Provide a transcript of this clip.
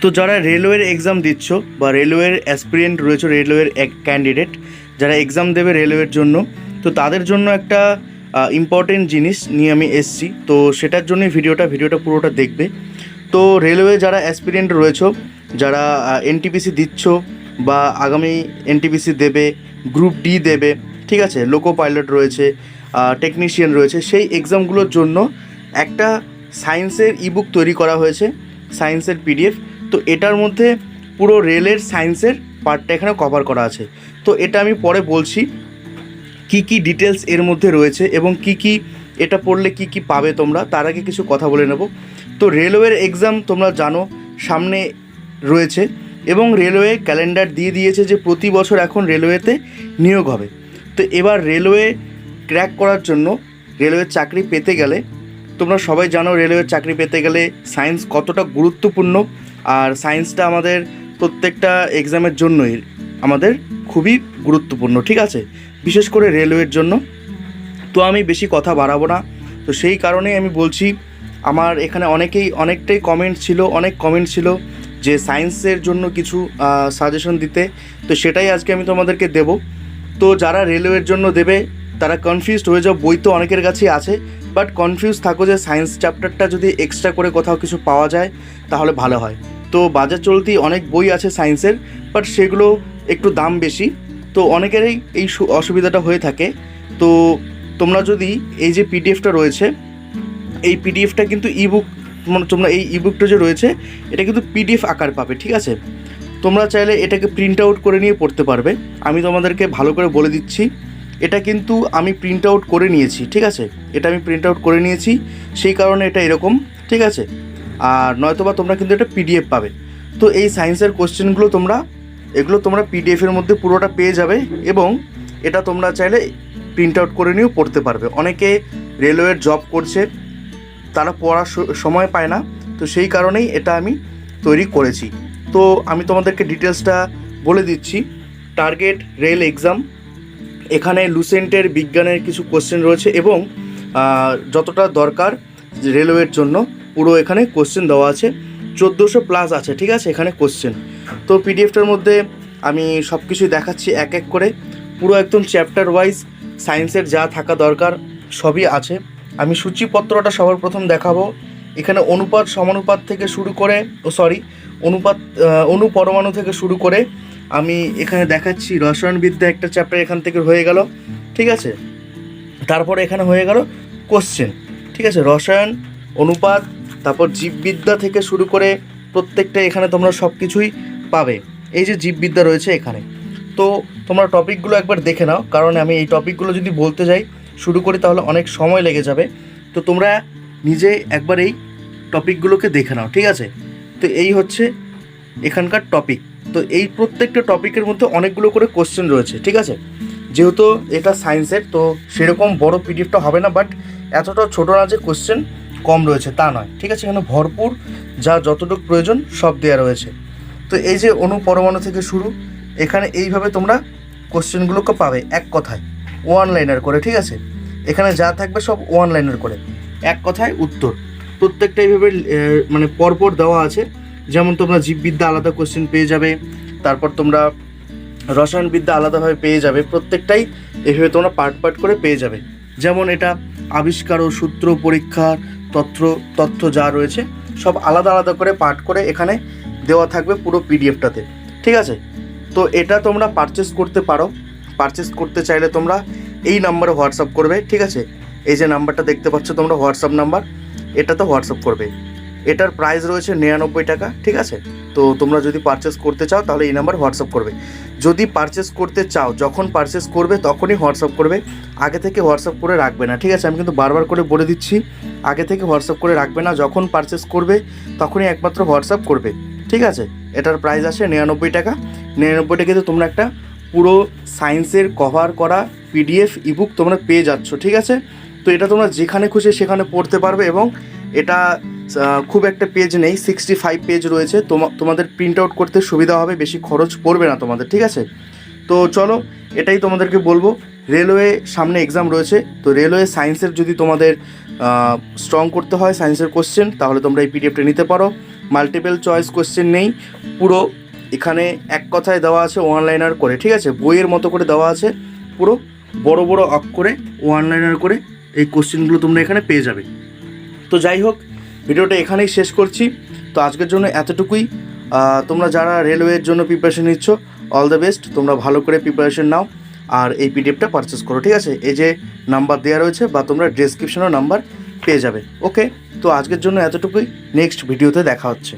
তো যারা রেলওয়ের এক্সাম দিচ্ছ বা রেলওয়ের অ্যাসপিরিয়েন্ট রয়েছে রেলওয়ের এক ক্যান্ডিডেট যারা এক্সাম দেবে রেলওয়ের জন্য, তো তাদের জন্য একটা ইম্পর্টেন্ট জিনিস নিয়ে আমি এসছি। তো সেটার জন্যই ভিডিওটা ভিডিওটা পুরোটা দেখবে। তো রেলওয়ে যারা অ্যাসপিরিয়েন্ট রয়েছে, যারা এনটিপিসি দিচ্ছ বা আগামী এনটিপিসি দেবে গ্রুপ ডি দেবে, ঠিক আছে লোকো পাইলট রয়েছে টেকনিশিয়ান রয়েছে, সেই এক্সামগুলোর জন্য একটা সায়েন্সের ইবুক তৈরি করা হয়েছে সায়েন্সের পিডিএফ তো এটার মধ্যে পুরো রেলের সায়েন্সের পার্টটা এখানে কভার করা আছে। তো এটা আমি পরে বলছি কি কি ডিটেলস এর মধ্যে রয়েছে এবং কি কি এটা পড়লে কি কি পাবে তোমরা, তার আগে কিছু কথা বলে নেব। তো রেলওয়ের এক্সাম তোমরা জানো, সামনে রয়েছে এবং রেলওয়ে ক্যালেন্ডার দিয়ে দিয়েছে যে প্রতি বছর এখন রেলওয়েতে নিয়োগ হবে। তো এবার রেলওয়ে ক্র্যাক করার জন্য রেলওয়ের চাকরি পেতে গেলে, তোমরা সবাই জানো রেলওয়ের চাকরি পেতে গেলে সায়েন্স কতটা গুরুত্বপূর্ণ আর সায়েন্সটা আমাদের প্রত্যেকটা এক্সামের জন্যই আমাদের খুবই গুরুত্বপূর্ণ, ঠিক আছে? বিশেষ করে রেলওয়ের জন্য। তো আমি বেশি কথা বাড়াবো না। তো সেই কারণেই আমি বলছি, আমার এখানে অনেকেই, অনেকটাই কমেন্ট ছিল, অনেক কমেন্ট ছিল যে সায়েন্সের জন্য কিছু সাজেশন দিতে। তো সেটাই আজকে আমি তোমাদেরকে দেব। তো যারা রেলওয়ের জন্য দেবে, তারা কনফিউজড হয়ে যাও। বই তো অনেকের কাছেই আছে। বাট কনফিউজ থাকো যে সায়েন্স চ্যাপ্টারটা যদি এক্সট্রা করে কোথাও কিছু পাওয়া যায়, তাহলে ভালো হয়। তো বাজার চলতি অনেক বই আছে সায়েন্সের বাট সেগুলো একটু দাম বেশি। তো অনেকেরই এই অসুবিধাটা হয়ে থাকে। তো তোমরা যদি এই যে পিডিএফটা রয়েছে, এই পিডিএফটা কিন্তু ইবুক মানে তোমরা এই ইবুকটা যে রয়েছে, এটা কিন্তু পিডিএফ আকার পাবে, ঠিক আছে? তোমরা চাইলে এটাকে প্রিন্ট আউট করে নিয়ে পড়তে পারবে। আমি তোমাদেরকে ভালো করে বলে দিচ্ছি, এটা কিন্তু আমি প্রিন্ট আউট করে নিয়েছি, ঠিক আছে? এটা আমি প্রিন্ট আউট করে নিয়েছি, সেই কারণে এটা এরকম, ঠিক আছে? আর নয়তোবা তোমরা কিন্তু এটা পিডিএফ পাবে। তো এই সায়েন্সের কোশ্চেনগুলো তোমরা, এগুলো তোমরা পিডিএফের মধ্যে পুরোটা পেয়ে যাবে এবং এটা তোমরা চাইলে প্রিন্ট আউট করে নিয়েও পড়তে পারবে। অনেকে রেলওয়ের জব করছে, তারা পড়ার সময় পায় না, তো সেই কারণেই এটা আমি তৈরি করেছি। তো আমি তোমাদেরকে ডিটেলসটা বলে দিচ্ছি। টার্গেট রেল এক্সাম এখানে লুসেন্টের বিজ্ঞানের কিছু কোশ্চেন রয়েছে এবং যতটা দরকার রেলওয়ের জন্য। পুরো এখানে কোশ্চেন দেওয়া আছে। চোদ্দোশো প্লাস আছে, ঠিক আছে? এখানে কোশ্চেন তো পিডিএফটার মধ্যে আমি সব কিছুই দেখাচ্ছি এক এক করে। পুরো একদম চ্যাপ্টার ওয়াইজ সায়েন্সের যা থাকা দরকার সবই আছে। আমি সূচিপত্রটা সবার প্রথম দেখাবো। এখানে অনুপাত, সমানুপাত থেকে শুরু করে, ও সরি অনুপাত অনুপরমাণু থেকে শুরু করে আমি এখানে দেখাচ্ছি রসায়নবিদ্যা একটা চ্যাপ্টার এখান থেকে হয়ে গেল, ঠিক আছে? তারপরে এখানে হয়ে গেল কোশ্চেন ঠিক আছে? রসায়ন, অনুপাত তারপর জীববিদ্যা থেকে শুরু করে প্রত্যেকটা এখানে তোমরা সব কিছুই পাবে। এই যে জীববিদ্যা রয়েছে এখানে। তো তোমরা টপিকগুলো একবার দেখে নাও, কারণ আমি এই টপিকগুলো যদি বলতে যাই, শুরু করি তাহলে অনেক সময় লেগে যাবে। তো তোমরা নিজে একবার এই টপিকগুলোকে দেখে নাও, ঠিক আছে? তো এই হচ্ছে এখানকার টপিক। তো এই প্রত্যেকটা টপিকের মধ্যে অনেকগুলো করে কোশ্চেন রয়েছে, ঠিক আছে? যেহেতু এটা সায়েন্সের তো সেরকম বড় পিডিএফটা হবে না বাট এতটা ছোটো না যে কোশ্চেন কম রয়েছে, তা নয়। ঠিক আছে, এখানে ভরপুর, যা যতটুকু প্রয়োজন সব দেওয়া রয়েছে। তো এই যে অণু পরমাণু থেকে শুরু, এখানে এইভাবে তোমরা কোশ্চেনগুলোকে পাবে এক কথায় ওয়ান লাইনার করে, ঠিক আছে? এখানে যা থাকবে সব ওয়ান লাইনার করে, এক কথায় উত্তর। প্রত্যেকটা এইভাবে মানে পরপর দেওয়া আছে। যেমন তোমরা জীববিদ্যা আলাদা কোশ্চেন পেয়ে যাবে, তারপর তোমরা রসায়নবিদ্যা আলাদাভাবে পেয়ে যাবে, প্রত্যেকটাই এইভাবে তোমরা পার্ট পার্ট করে পেয়ে যাবে। যেমন এটা আবিষ্কার ও সূত্র পরীক্ষা তথ্য তথ্য যা রয়েছে, সব আলাদা আলাদা করে পাঠ করে এখানে দেওয়া থাকবে পুরো পিডিএফটাতে ঠিক আছে? তো এটা তোমরা পারচেস করতে পারো। পারচেস করতে চাইলে তোমরা এই নাম্বারে হোয়াটসঅ্যাপ করবে, ঠিক আছে? এই যে নাম্বারটা দেখতে পাচ্ছ তোমরা হোয়াটসঅ্যাপ নাম্বার এটাতে হোয়াটসঅ্যাপ করবে। এটার প্রাইস রয়েছে নিরানব্বই টাকা, ঠিক আছে? তো তোমরা যদি পারচেস করতে চাও, তাহলে এই নাম্বার হোয়াটসঅ্যাপ করবে। যদি পারচেস করতে চাও, যখন পারচেস করবে, তখনই হোয়াটসঅ্যাপ করবে। আগে থেকে হোয়াটসঅ্যাপ করে রাখবে না, ঠিক আছে? আমি কিন্তু বারবার করে বলে দিচ্ছি, আগে থেকে হোয়াটসঅ্যাপ করে রাখবে না। যখন পারচেস করবে, তখনই একমাত্র হোয়াটসঅ্যাপ করবে, ঠিক আছে? এটার প্রাইস আসে নিরানব্বই টাকা। নিরানব্বই টাকাতে তোমরা একটা পুরো সায়েন্সের কভার করা পিডিএফ ইবুক তোমরা পেয়ে যাচ্ছ, ঠিক আছে? তো এটা তোমরা যেখানে খুশি সেখানে পড়তে পারবে এবং এটা খুব একটা পেজ নেই সিক্সটি ফাইভ পেজ রয়েছে। তোমা- তোমাদের প্রিন্ট আউট করতে সুবিধা হবে, বেশি খরচ পড়বে না তোমাদের, ঠিক আছে? তো চলো, এটাই তোমাদেরকে বলব। রেলওয়ে সামনে এক্সাম রয়েছে, তো রেলওয়ে সায়েন্সের যদি তোমাদের স্ট্রং করতে হয় সায়েন্সের কোশ্চেন তাহলে তোমরা এই পিডিএফটা নিতে পারো। মাল্টিপল চয়েস কোশ্চেন নেই, পুরো এখানে এক কথায় দেওয়া আছে ওয়ান লাইনার করে, ঠিক আছে? বইয়ের মতো করে দেওয়া আছে, পুরো বড় বড় অক্ষরে ওয়ান লাইনার করে এই কোশ্চেনগুলো তোমরা এখানে পেয়ে যাবে। তো যাই হোক ভিডিওটা এখানেই শেষ করছি। তো আজকের জন্য এতটুকুই। তোমরা যারা রেলওয়ের জন্য প্রিপারেশন নিচ্ছ অল দ্য বেস্ট তোমরা ভালো করে প্রিপারেশন নাও। আর এই পিডিএফটা পারচেস করো, ঠিক আছে? এই যে নাম্বার দেওয়া রয়েছে বা তোমরা ডেসক্রিপশনেও নাম্বার পেয়ে যাবে। ওকে তো আজকের জন্য এতটুকুই। নেক্সট ভিডিওতে দেখা হচ্ছে।